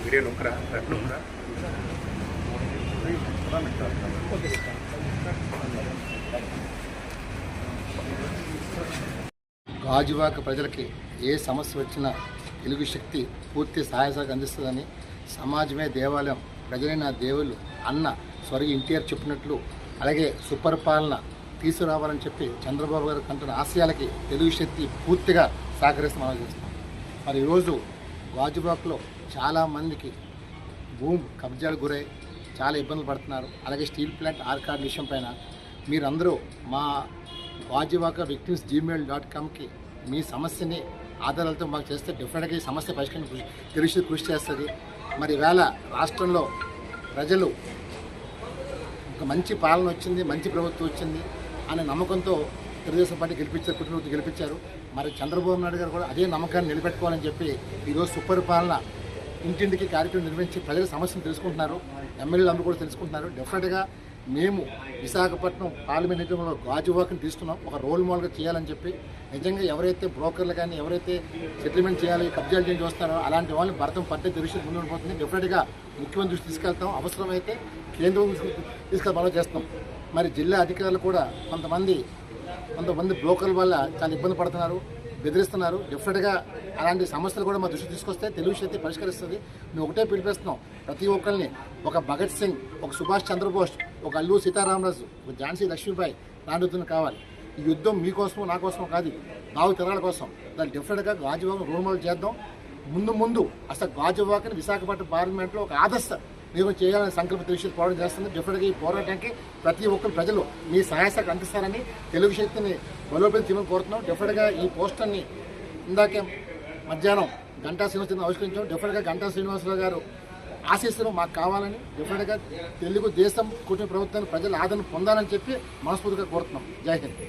ఇదే నొక్కరా? నొక్కరా? గాజువాక ప్రజలకి ఏ సమస్య వచ్చినా తెలుగు శక్తి పూర్తి సహాయ సహకారం అందిస్తుందని సమాజమే దేవాలయం ప్రజలే నా దేవుళ్ళు అన్న స్వర్గ ఎన్టీఆర్ చెప్పినట్లు అలాగే సుపరిపాలన తీసుకురావాలని చెప్పి చంద్రబాబు గారు కంటున్న ఆశయాలకి తెలుగు శక్తి పూర్తిగా సహకరిస్తామని చేస్తాం మరి ఈరోజు గాజువాకలో చాలామందికి భూమి కబ్జాలు గురై చాలా ఇబ్బందులు పడుతున్నారు. అలాగే స్టీల్ ప్లాంట్ ఆర్కార్డ్ విషయం పైన మీరందరూ మా వాజివాక విక్టిమ్స్ జీమెయిల్ డాట్ కామ్కి మీ సమస్యని ఆధారాలతో మాకు చేస్తే డెఫినెట్గా ఈ సమస్య పరిష్కరణ కృషి తెలిసి కృషి చేస్తుంది. మరి ఈవేళ రాష్ట్రంలో ప్రజలు ఒక మంచి పాలన వచ్చింది మంచి ప్రభుత్వం వచ్చింది అనే నమ్మకంతో తెలుగుదేశం పార్టీ గెలిపించారు కుటుంబం గెలిపించారు. మరి చంద్రబాబు నాయుడు గారు కూడా అదే నమ్మకాన్ని నిలబెట్టుకోవాలని చెప్పి ఈరోజు సుపరిపాలన ఇంటింటికి కార్యక్రమం నిర్వహించి ప్రజల సమస్యను తెలుసుకుంటున్నారు. ఎమ్మెల్యేలు అందరూ కూడా తెలుసుకుంటున్నారు. డెఫినెట్గా మేము విశాఖపట్నం పార్లమెంట్ ఎన్నికల్లో గాజువాకని తీసుకున్నాం ఒక రోల్ మోడల్గా చేయాలని చెప్పి నిజంగా ఎవరైతే బ్రోకర్లు కానీ ఎవరైతే సెటిల్మెంట్ చేయాలి కబ్జాలు చేసి వస్తారో అలాంటి వాళ్ళని భరతం పద్ధతి దృష్టి ముందుకుపోతుంది డెఫినెట్గా ముఖ్యమంత్రి దృష్టి తీసుకెళ్తాం. అవసరమైతే కేంద్రం తీసుకెళ్ళి బాగా చేస్తాం మరి జిల్లా అధికారులు కూడా కొంతమంది కొంతమంది బ్రోకర్ల వల్ల చాలా ఇబ్బంది పడుతున్నారు బెదిరిస్తున్నారు. డెఫినెట్గా అలాంటి సమస్యలు కూడా మా దృష్టి తీసుకొస్తే తెలుగు శక్తి పరిష్కరిస్తుంది. మేము ఒకటే పిలిపిస్తున్నాం ప్రతి ఒక్కరిని. ఒక భగత్ సింగ్ ఒక సుభాష్ చంద్రబోస్ ఒక అల్లు సీతారామరాజు ఒక ఝాన్సీ లక్ష్మీబాయి లాంటి కావాలి. ఈ యుద్ధం మీకోసము నా కోసం కాదు. నాలుగు తరాల కోసం. దాన్ని డెఫినెట్గా గాజువాకను రూమల్ చేద్దాం. ముందు ముందు అసలు గాజువాకని విశాఖపట్నం పార్లమెంట్లో ఒక ఆదర్శ మీరు చేయాలని సంకల్ప విషయాలు పోరాటం చేస్తుంది డెఫినెట్గా ఈ పోరాటానికి ప్రతి ఒక్కరు ప్రజలు మీ సహాయశాఖ అందిస్తారని తెలుగు శక్తిని బలోపేతం చేయమని కోరుతున్నాం. డెఫినెట్గా ఈ పోస్టర్ని ఇందాకే మధ్యాహ్నం గంటా శ్రీనివాసరావు ఆవిష్కరించాం. డెఫినెట్గా గంటా శ్రీనివాసరావు గారు ఆశీస్సులు మాకు కావాలని డెఫినెట్గా తెలుగు దేశం కుటుంబ ప్రభుత్వాన్ని ప్రజలు ఆదరణ పొందాలని చెప్పి మనస్ఫూర్తిగా కోరుతున్నాం. జై హింద్.